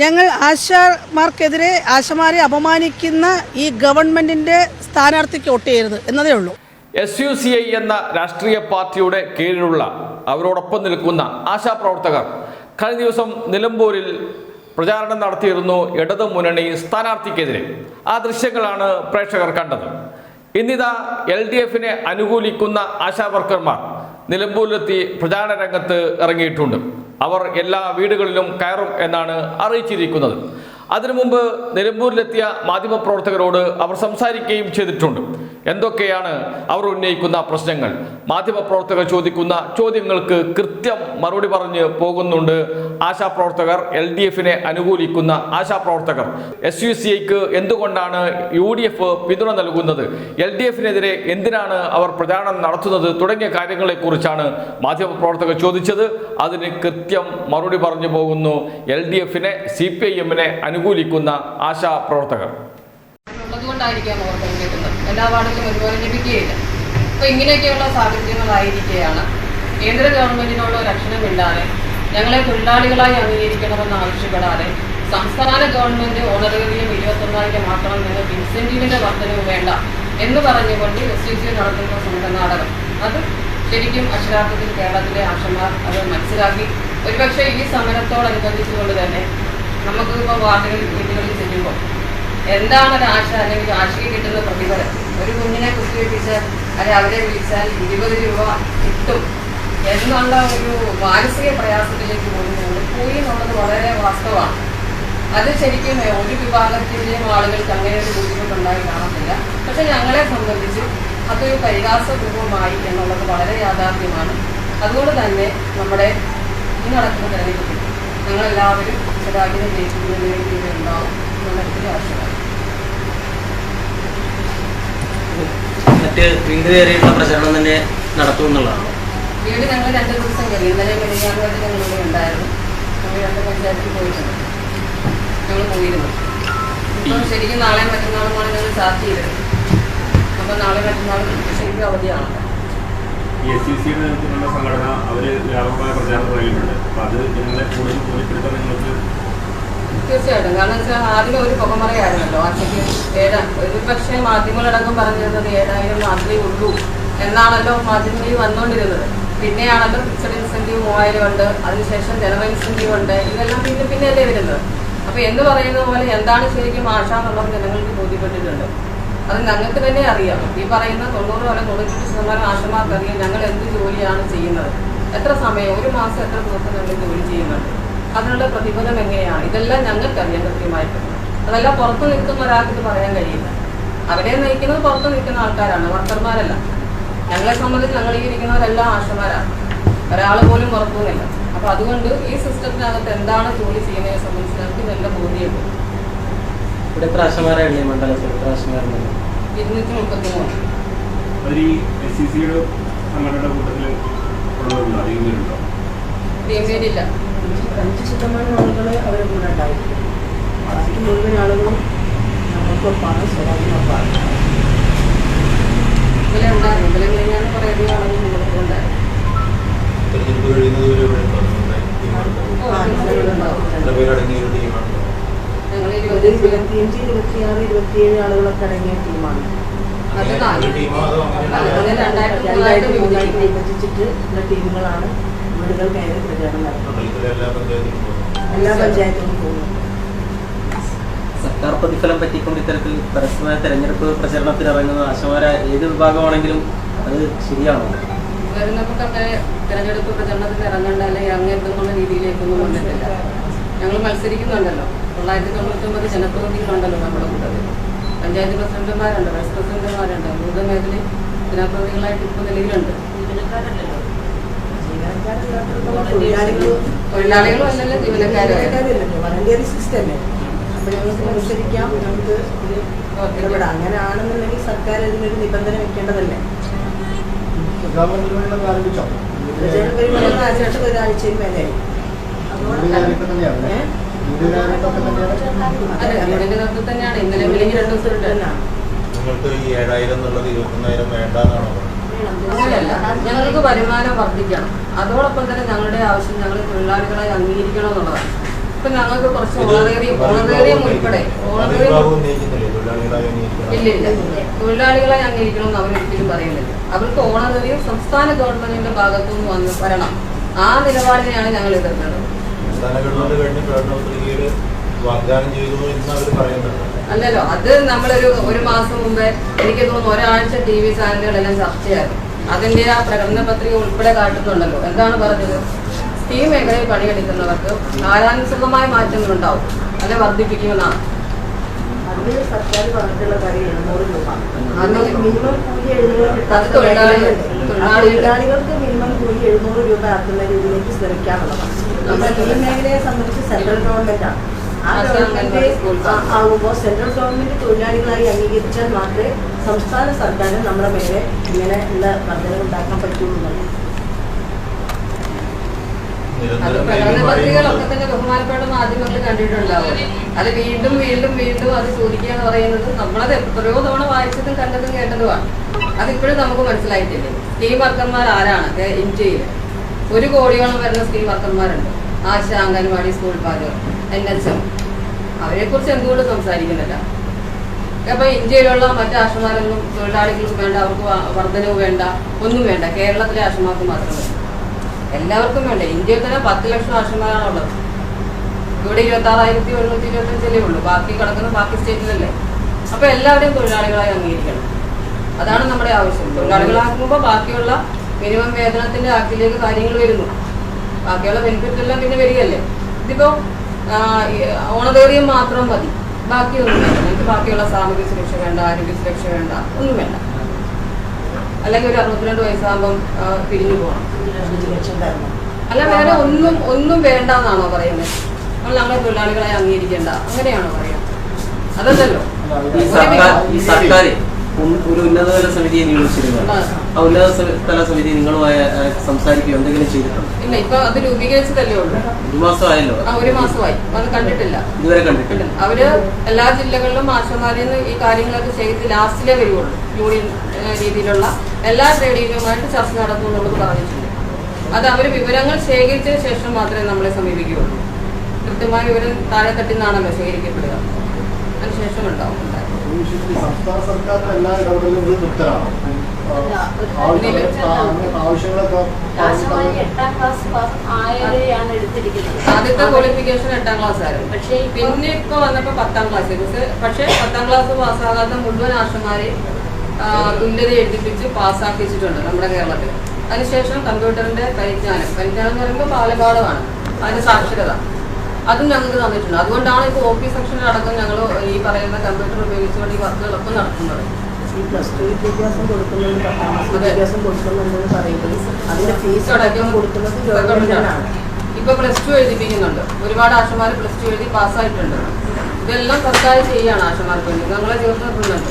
ഞങ്ങൾ ആശമാർക്കെതിരെ ആശമാരെ അപമാനിക്കുന്ന ഈ ഗവൺമെന്റിന്റെ സ്ഥാനാർത്ഥിക്ക് വോട്ട് എന്നതേ ഉള്ളൂ. എസ് യു സി ഐ എന്ന രാഷ്ട്രീയ പാർട്ടിയുടെ കീഴിലുള്ള അവരോടൊപ്പം നിൽക്കുന്ന ആശാപ്രവർത്തകർ കഴിഞ്ഞ ദിവസം നിലമ്പൂരിൽ പ്രചാരണം നടത്തിയിരുന്നു ഇടതു മുന്നണി സ്ഥാനാർത്ഥിക്കെതിരെ. ആ ദൃശ്യങ്ങളാണ് പ്രേക്ഷകർ കണ്ടത്. ഇന്നിതാ എൽ ഡി എഫിനെ അനുകൂലിക്കുന്ന ആശാവർക്കർമാർ നിലമ്പൂരിലെത്തി പ്രചാരണ രംഗത്ത് ഇറങ്ങിയിട്ടുണ്ട്. അവർ എല്ലാ വീടുകളിലും കയറും എന്നാണ് അറിയിച്ചിരിക്കുന്നത്. അതിനു മുമ്പ് നിലമ്പൂരിലെത്തിയ മാധ്യമപ്രവർത്തകരോട് അവർ സംസാരിക്കുകയും ചെയ്തിട്ടുണ്ട്. എന്തൊക്കെയാണ് അവർ ഉന്നയിക്കുന്ന പ്രശ്നങ്ങൾ? മാധ്യമപ്രവർത്തകർ ചോദിക്കുന്ന ചോദ്യങ്ങൾക്ക് കൃത്യം മറുപടി പറഞ്ഞ് പോകുന്നുണ്ട് ആശാപ്രവർത്തകർ എൽ ഡി എഫിനെ അനുകൂലിക്കുന്ന ആശാപ്രവർത്തകർ എസ് യു സി ഐക്ക് എന്തുകൊണ്ടാണ് യു ഡി എഫ് പിന്തുണ നൽകുന്നത്? എൽ ഡി എഫിനെതിരെ എന്തിനാണ് അവർ പ്രചാരണം നടത്തുന്നത്? തുടങ്ങിയ കാര്യങ്ങളെക്കുറിച്ചാണ് മാധ്യമപ്രവർത്തകർ ചോദിച്ചത്. അതിന് കൃത്യം മറുപടി പറഞ്ഞു പോകുന്നു. എൽ ഡി എഫിനെ സി പി ഐ എമ്മിനെ അനുകൂലിക്കുന്ന ആശാപ്രവർത്തകർ. ഉള്ളതുകൊണ്ടായിരിക്കാം അവർ പങ്കെടുക്കുന്നത് എല്ലാ വാർഡിലും ഒരുപോലെ ലഭിക്കുകയില്ല. അപ്പോൾ ഇങ്ങനെയൊക്കെയുള്ള സാഹചര്യങ്ങളായിരിക്കെയാണ് കേന്ദ്ര ഗവൺമെന്റിനോട് രക്ഷണമില്ലാതെ ഞങ്ങളെ തൊഴിലാളികളായി അംഗീകരിക്കണമെന്ന് ആവശ്യപ്പെടാതെ സംസ്ഥാന ഗവൺമെന്റ് ഓണറേറിയം ഇരുപത്തൊന്നായിരം മാത്രം നിങ്ങൾക്ക് ഇൻസെന്റീവിന്റെ വർധനവ് വേണ്ട എന്ന് പറഞ്ഞുകൊണ്ട് എസ് യു സി നടത്തുന്ന സംഘനാടകം. അത് ശരിക്കും അക്ഷരാർത്ഥത്തിൽ കേരളത്തിലെ ആശമാർ അത് മനസ്സിലാക്കി. ഒരുപക്ഷെ ഈ സമരത്തോടനുബന്ധിച്ചുകൊണ്ട് തന്നെ നമുക്ക് ഇപ്പോൾ വാർഡുകളിൽ വീടുകളിൽ ചെല്ലുമ്പോൾ എന്താണ് ഒരു ആശ അല്ലെങ്കിൽ ആശയ്ക്ക് കിട്ടുന്ന പ്രതിഫലം? ഒരു കുഞ്ഞിനെ കുത്തിവെപ്പിച്ചാൽ അല്ലെ അവരെ വിളിച്ചാൽ ഇരുപത് രൂപ കിട്ടും എന്നുള്ള ഒരു മാനസിക പ്രയാസത്തിലേക്ക് പോകുന്നുണ്ട്. പോയി എന്നുള്ളത് വളരെ വാസ്തവമാണ്. അത് ശരിക്കും ഒരു വിഭാഗത്തിലെയും ആളുകൾക്ക് അങ്ങനെ ഒരു ബുദ്ധിമുട്ടുണ്ടായി കാണത്തില്ല. പക്ഷെ ഞങ്ങളെ സംബന്ധിച്ച് അതൊരു പരിഹാസപൂർവമായി എന്നുള്ളത് വളരെ യാഥാർത്ഥ്യമാണ്. അതുകൊണ്ട് തന്നെ നമ്മുടെ ഈ നടക്കുന്ന ഞങ്ങളെല്ലാവരും സ്വരാജിനെ ജയിക്കുന്നതിന് വേണ്ടി ഇവിടെ ഉണ്ടാവും എന്നുള്ള ഒരു ആശയമാണ് മറ്റ് വീട് കയറിയുള്ള പ്രചരണം തന്നെ നടത്തും എന്നുള്ളതാണ്? വീട് ഞങ്ങൾ രണ്ട് ദിവസം കഴിയും ഇന്നലെ ഉണ്ടായിരുന്നു. ഞങ്ങൾ രണ്ട് പഞ്ചായത്തിൽ പോയിട്ടുണ്ട്. ഞങ്ങൾ പോയിരുന്നു. ഇപ്പം ശരിക്കും നാളെ മറ്റന്നാളുമാണ് ഞങ്ങൾ ചാർജ് ചെയ്തത് അപ്പം നാളെ മറ്റന്നാളും ശരിക്കും അവധിയാണ്. എസ് സി സിയുടെ നേതൃത്വത്തിലുള്ള സംഘടന അവർ വ്യാപകമായ പ്രചാരണം നൽകിയിട്ടുണ്ട് അപ്പോൾ അത് ജനങ്ങളെ കൂടുതൽ തീർച്ചയായിട്ടും. കാരണം വെച്ചാൽ ആദ്യം ഒരു പുകമറയായിരുന്നല്ലോ. അച്ഛക്ക് ഏഴാ ഒരു പക്ഷേ മാധ്യമങ്ങളടക്കം പറഞ്ഞിരുന്നത് ഏഴായിരം മാത്രമേ ഉള്ളൂ എന്നാണല്ലോ മാധ്യമങ്ങളിൽ വന്നുകൊണ്ടിരുന്നത് പിന്നെയാണല്ലോ ഫിക്സഡ് ഇൻസെന്റീവ് മൂവായിരം ഉണ്ട്. അതിനുശേഷം ജനറൽ ഇൻസെന്റീവ് ഉണ്ട്. ഇതെല്ലാം പിന്നെ പിന്നെയല്ലേ വരുന്നത്. അപ്പോൾ എന്ന് പറയുന്നത് പോലെ എന്താണ് ശരിക്കും ആശ എന്നുള്ളത് ജനങ്ങൾക്ക് ബോധ്യപ്പെട്ടിട്ടുണ്ട്? അത് ഞങ്ങൾക്ക് തന്നെ അറിയാം. ഈ പറയുന്ന തൊണ്ണൂറ് വരെ തൊണ്ണൂറ്റി ശതമാനം ആശമാർക്ക് അറിയാം ഞങ്ങൾ എന്ത് ജോലിയാണ് ചെയ്യുന്നത്. എത്ര സമയം ഒരു മാസം എത്ര ദിവസം ഞങ്ങൾ ജോലി ചെയ്യുന്നുണ്ട്? അതിനുള്ള പ്രതിഫലം എങ്ങനെയാണ്? ഇതെല്ലാം ഞങ്ങൾക്കറിയാം കൃത്യമായിട്ട്. അതെല്ലാം പുറത്തു നിൽക്കുന്ന ഒരാൾക്ക് ഇത് പറയാൻ കഴിയില്ല. അവരെ നയിക്കുന്നത് പുറത്തു നിൽക്കുന്ന ആൾക്കാരാണ് വർക്കർമാരല്ല. ഞങ്ങളെ സംബന്ധിച്ച് ഞങ്ങൾ ഈ ഇരിക്കുന്നവരെല്ലാം ആശമാരാണ്. ഒരാൾ പോലും പുറത്തുനിന്നില്ല അപ്പോൾ അതുകൊണ്ട് ഈ സിസ്റ്റത്തിനകത്ത് എന്താണ് ജോലി ചെയ്യുന്നതിനെ സംബന്ധിച്ച് ഞങ്ങൾക്ക് നല്ല ബോധ്യമുണ്ട്. ഇവിടെ ഈ മണ്ഡലത്തിൽ ഇരുന്നൂറ്റി മുപ്പത്തി മൂന്ന് അവർ ഈ എസ് സി സിയുടെ സംഘടനയുടെ കൂട്ടത്തിൽ ഉള്ളവരുണ്ടോ? അധികം പേരുണ്ടോ പേരില്ല. അഞ്ച് ശതമാനം ആളുകളെ അവരെ കൂടെ ഉണ്ടായിരിക്കും ബാക്കി മുഴുവൻ ആളുകളും ഉണ്ടായിരുന്നു ആളുകൾ നിങ്ങൾക്ക് ഉണ്ടായിരുന്നു തെരഞ്ഞെടുപ്പ് കഴിയുന്നത് വരെ ഇവിടെ ഇരുപത്തിയഞ്ച് ഇരുപത്തിയാറ് ഇരുപത്തിയേഴ് ആളുകളൊക്കെ അടങ്ങിയ ടീമാണ് രണ്ടായിരത്തി. വിഭജിച്ചിട്ട് ഉള്ള ടീമുകളാണ് വീടുകൾ കയറി പ്രചാരണം നടത്തുന്നത് എല്ലാ പഞ്ചായത്തിലും പോകുന്നു. സർക്കാർ പ്രതിഫലം പറ്റിക്കൊണ്ട് ഇത്തരത്തിൽ പരസ്യമായ തെരഞ്ഞെടുപ്പ് പ്രചരണത്തിൽ ഇറങ്ങുന്ന ആശമാര ഏത് വിഭാഗമാണെങ്കിലും അത് ശരിയാണോ? വരുന്നവർക്കൊക്കെ തെരഞ്ഞെടുപ്പ് പ്രചരണത്തിന് ഇറങ്ങേണ്ട അല്ലെങ്കിൽ അങ്ങെത്തുന്നുള്ള രീതിയിലേക്കൊന്നും വന്നിട്ടില്ല. ഞങ്ങൾ മത്സരിക്കുന്നുണ്ടല്ലോ. തൊള്ളായിരത്തി തൊണ്ണൂറ്റൊമ്പത് ജനപ്രതിനിധികളുണ്ടല്ലോ നമ്മുടെ കൂട്ടത്തിൽ. പഞ്ചായത്ത് പ്രസിഡന്റുമാരുണ്ട് വൈസ് പ്രസിഡന്റുമാരുണ്ട് ഭൂതമേഖലയിൽ മേഖലയിൽ ജനപ്രതിനിധികളായിട്ട് ഇപ്പോൾ നിലവിലുണ്ട്. തൊഴിലാളികളും അല്ലല്ലോ ജീവനക്കാരും. വളണ്ടിയർ ഞങ്ങൾക്ക് നമുക്ക് ഇത് ഇടപെടാം അങ്ങനെ സർക്കാർ ഇതിനൊരു നിബന്ധന വെക്കേണ്ടതല്ലേ? ആഴ്ച ഒരാഴ്ചയിൽ മേലെയായി. തന്നെയാണ്? ഇന്നലെ രണ്ട് ദിവസം നിങ്ങൾക്ക് ഈ ഏഴായിരം എന്നുള്ളത് ഇരുപത്തൊന്നായിരം വേണ്ട എന്നാണോ അങ്ങനെയല്ല. ഞങ്ങൾക്ക് വരുമാനം വർദ്ധിക്കണം. അതോടൊപ്പം തന്നെ ഞങ്ങളുടെ ആവശ്യം ഞങ്ങൾ തൊഴിലാളികളെ അംഗീകരിക്കണം എന്നുള്ളതാണ്. ഇപ്പൊ ഞങ്ങൾക്ക് കുറച്ച് ഓണറേറിയം ഓണറേറിയം ഉൾപ്പെടെ ഓണറേറിയം ഉന്നയിക്കുന്നില്ലേ? തൊഴിലാളികളായി അംഗീകരിക്കണം ഇല്ല ഇല്ല. തൊഴിലാളികളെ അംഗീകരിക്കണമെന്ന് അവരൊരിക്കലും പറയുന്നില്ല. അവർക്ക് ഓണറേറിയം സംസ്ഥാന ഗവൺമെന്റിന്റെ ഭാഗത്തു നിന്ന് വന്ന് വരണം. ആ നിലപാടിനെയാണ് ഞങ്ങൾ എതിർക്കുന്നത് വാഗ്ദാനം ചെയ്തു എന്ന് അവർ പറയുന്നുണ്ട്. അല്ലല്ലോ അത് നമ്മളൊരു ഒരു മാസം മുമ്പേ എനിക്ക് തോന്നുന്നു ഒരാഴ്ച ടി വി ചാനലുകളെല്ലാം ചർച്ചയായിരുന്നു. അതിന്റെ ആ പ്രകടന പത്രിക ഉൾപ്പെടെ കാട്ടുന്നുണ്ടല്ലോ എന്താണ് പറഞ്ഞത്? ഈ മേഖലയിൽ പണിയെടുക്കുന്നവർക്ക് കാലാനുസൃതമായ മാറ്റങ്ങൾ ഉണ്ടാവും. അല്ലെ വർദ്ധിപ്പിക്കുമെന്നാണ്. അത് സർക്കാർ പറഞ്ഞിട്ടുള്ള കാര്യം എഴുന്നൂറ് രൂപ. മിനിമം കൂലി എഴുന്നൂറ് തൊഴിലാളികൾക്ക് മിനിമം കൂലി എഴുന്നൂറ് രൂപ ആക്കുന്ന രീതിയിലേക്ക് ശ്രമിക്കാനുള്ളതാണ് നമ്മുടെ ഈ മേഖലയെ സംബന്ധിച്ച് സെൻട്രൽ ഗവൺമെന്റാണ്. ആ ഗവൺമെന്റ് അങ്ങനെ സ്കൂൾ ആ- ആവുമ്പോൾ സെൻട്രൽ ഗവൺമെന്റ് തൊഴിലാളികളായി അംഗീകരിച്ചാൽ മാത്രമേ സംസ്ഥാന സർക്കാരിന് നമ്മുടെ മേലെ ഇങ്ങനെ ഉള്ള വർധന ഉണ്ടാക്കാൻ പറ്റുള്ളൂ. എന്നുള്ളത്. അത് പ്രകടന പത്രികകളൊക്കെ തന്നെ ബഹുമാനപ്പെട്ട മാധ്യമങ്ങൾ കണ്ടിട്ടുണ്ടാവും. അത് വീണ്ടും വീണ്ടും വീണ്ടും അത് ചോദിക്കുക എന്ന് പറയുന്നത് നമ്മളത് എത്രയോ തവണ വായിച്ചതും കണ്ടതും കേട്ടതുമാണ്. അതിപ്പോഴും നമുക്ക് മനസ്സിലായിട്ടില്ലേ? സ്ത്രീ വർക്കർമാർ ആരാണ്? ഇന്ത്യയിൽ ഒരു കോടിയോളം വരുന്ന സ്ത്രീ വർക്കർമാരുണ്ട്. ആശ അംഗൻവാടി സ്കൂൾ പാചകം എൻ അവരെ കുറിച്ച് എന്തുകൊണ്ട് സംസാരിക്കുന്നില്ല. അപ്പൊ ഇന്ത്യയിലുള്ള മറ്റു ആശമാരൊന്നും തൊഴിലാളികൾക്ക് വേണ്ട അവർക്ക് വർധനവ് വേണ്ട ഒന്നും വേണ്ട. കേരളത്തിലെ ആശമാർക്ക് മാത്രമേ എല്ലാവർക്കും വേണ്ട. ഇന്ത്യയിൽ തന്നെ പത്ത് ലക്ഷം ആശമാരാണുള്ളത് ഇവിടെ ഇരുപത്തി ആറായിരത്തി ഒരുന്നൂറ്റി ഇരുപത്തി അഞ്ചല്ലേ ഉള്ളൂ. ബാക്കി കിടക്കുന്ന ബാക്കി സ്റ്റേറ്റിലല്ലേ. അപ്പൊ എല്ലാവരെയും തൊഴിലാളികളായി അംഗീകരിക്കണം. അതാണ് നമ്മുടെ ആവശ്യം. തൊഴിലാളികളാക്കുമ്പോൾ ബാക്കിയുള്ള മിനിമം വേതനത്തിന്റെ ആക്കിലേക്ക് കാര്യങ്ങൾ വരുന്നു. ബാക്കിയുള്ള ബെനിഫിറ്റ് എല്ലാം പിന്നെ വരികയല്ലേ. ഇതിപ്പോ ഓണറേറിയം മാത്രം മതി. ബാക്കിയൊന്നും വേണ്ട. നിങ്ങൾക്ക് ബാക്കിയുള്ള സാമൂഹ്യ സുരക്ഷ വേണ്ട ആരോഗ്യ സുരക്ഷ വേണ്ട ഒന്നും വേണ്ട. അല്ലെങ്കിൽ ഒരു അറുപത്തിരണ്ട് വയസ്സാകുമ്പം പിരിഞ്ഞു പോകണം. അല്ല വേറെ ഒന്നും ഒന്നും വേണ്ട എന്നാണോ പറയുന്നത് നമ്മൾ നമ്മളെ തൊഴിലാളികളെ അംഗീകരിക്കേണ്ട. അങ്ങനെയാണോ പറയാ അതല്ലല്ലോ. സർക്കാർ ഒരു ഉന്നതതല സമിതിയെ. ആ. ഉന്നത തല സമിതി നിങ്ങളുമായി സംസാരിക്കുകയോ എന്തെങ്കിലും ചെയ്തിട്ടുണ്ടോ? ഇല്ല ഇപ്പൊ അത് രൂപീകരിച്ചതല്ലേ ഉള്ളൂ. ഒരു മാസമായല്ലോ ആ ഒരു മാസമായി. അത് കണ്ടിട്ടില്ല. ഇതുവരെ കണ്ടിട്ടില്ല. അവർ എല്ലാ ജില്ലകളിലും ആശമാരിൽ നിന്ന് ഈ കാര്യങ്ങളൊക്കെ ചെയ്ത് ലാസ്റ്റിലേ വരുവുള്ളൂ. യൂണിയൻ രീതിയിലുള്ള എല്ലാ ട്രേഡ് യൂണിയനുമായിട്ട് ചർച്ച നടത്തും എന്നുള്ളത് പറഞ്ഞിട്ടുണ്ട്. അത് അവർ വിവരങ്ങൾ ശേഖരിച്ചതിന് ശേഷം മാത്രമേ നമ്മളെ സമീപിക്കുകയുള്ളൂ. കൃത്യമായ വിവരം താഴെ തട്ടിൽ നിന്നാണല്ലോ ശേഖരിക്കപ്പെടുക. അതിനുശേഷം ഉണ്ടാവും. ഉണ്ടാവും. സംസ്ഥാന സർക്കാർ എല്ലാ ഇടപെടലും തൃപ്തരാണ്? എട്ടാം ക്ലാസ് ആയവരെയാണ് എടുത്തിരിക്കുന്നത്. ആദ്യത്തെ ക്വാളിഫിക്കേഷൻ എട്ടാം ക്ലാസ് ആയിരുന്നു. പക്ഷേ പിന്നെ ഇപ്പൊ വന്നപ്പോ പത്താം ക്ലാസ് പക്ഷെ പത്താം ക്ലാസ് പാസ്സാകാത്ത മുഴുവൻ ആശമാരെ തുല്യത എഴുതിപ്പിച്ച് പാസ്സാക്കിച്ചിട്ടുണ്ട് നമ്മുടെ കേരളത്തിൽ. അതിനുശേഷം കമ്പ്യൂട്ടറിന്റെ പരിജ്ഞാനം. പരിജ്ഞാനം എന്ന് പറയുമ്പോൾ ബാലപാഠമാണ് അതിന്റെ സാക്ഷരത. അതും ഞങ്ങൾക്ക് തന്നിട്ടുണ്ട്. അതുകൊണ്ടാണ് ഇപ്പൊ ഓഫീസ് സെക്ഷനിൽ അടക്കം ഞങ്ങൾ ഈ പറയുന്ന കമ്പ്യൂട്ടർ ഉപയോഗിച്ചുകൊണ്ട് ഈ വർക്കുകളൊക്കെ നടത്തുന്നത്. ഈ പ്ലസ് ടു വിദ്യാഭ്യാസം കൊടുക്കുന്നുണ്ട് പത്താം ക്ലാസ്. വിദ്യാഭ്യാസം കൊടുക്കുന്നുണ്ടെന്ന് പറയുന്നത് അതിന്റെ ഫീസ് അടക്കം കൊടുക്കുന്നത് ഗവൺമെന്റാണ് ഇപ്പൊ പ്ലസ് ടു എഴുതിപ്പിക്കുന്നുണ്ട്. ഒരുപാട് ആശമാർ പ്ലസ് ടു എഴുതി പാസ്സായിട്ടുണ്ട് ഇതെല്ലാം സർക്കാർ ചെയ്യാണ് ആശമാർക്ക് വേണ്ടി. നമ്മളെ ചേർത്ത് നിർത്തുന്നുണ്ട്.